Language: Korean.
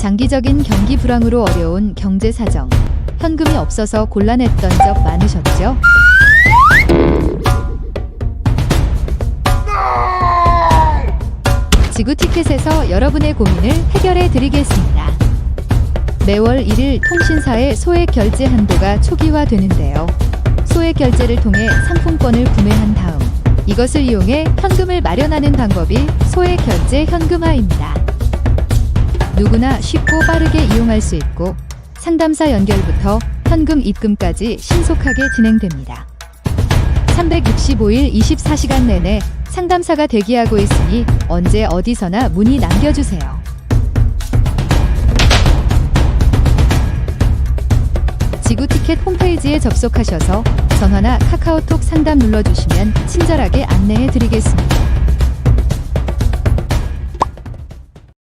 장기적인 경기 불황으로 어려운 경제 사정. 현금이 없어서 곤란했던 적 많으셨죠? 지구 티켓에서 여러분의 고민을 해결해 드리겠습니다. 매월 1일 통신사의 소액 결제 한도가 초기화되는데요. 소액 결제를 통해 상품권을 구매한 다음 이것을 이용해 현금을 마련하는 방법이 소액 결제 현금화입니다. 누구나 쉽고 빠르게 이용할 수 있고 상담사 연결부터 현금 입금까지 신속하게 진행됩니다. 365일 24시간 내내 상담사가 대기하고 있으니 언제 어디서나 문의 남겨주세요. 지구 티켓 홈페이지에 접속하셔서 전화나 카카오톡 상담 눌러주시면 친절하게 안내해 드리겠습니다.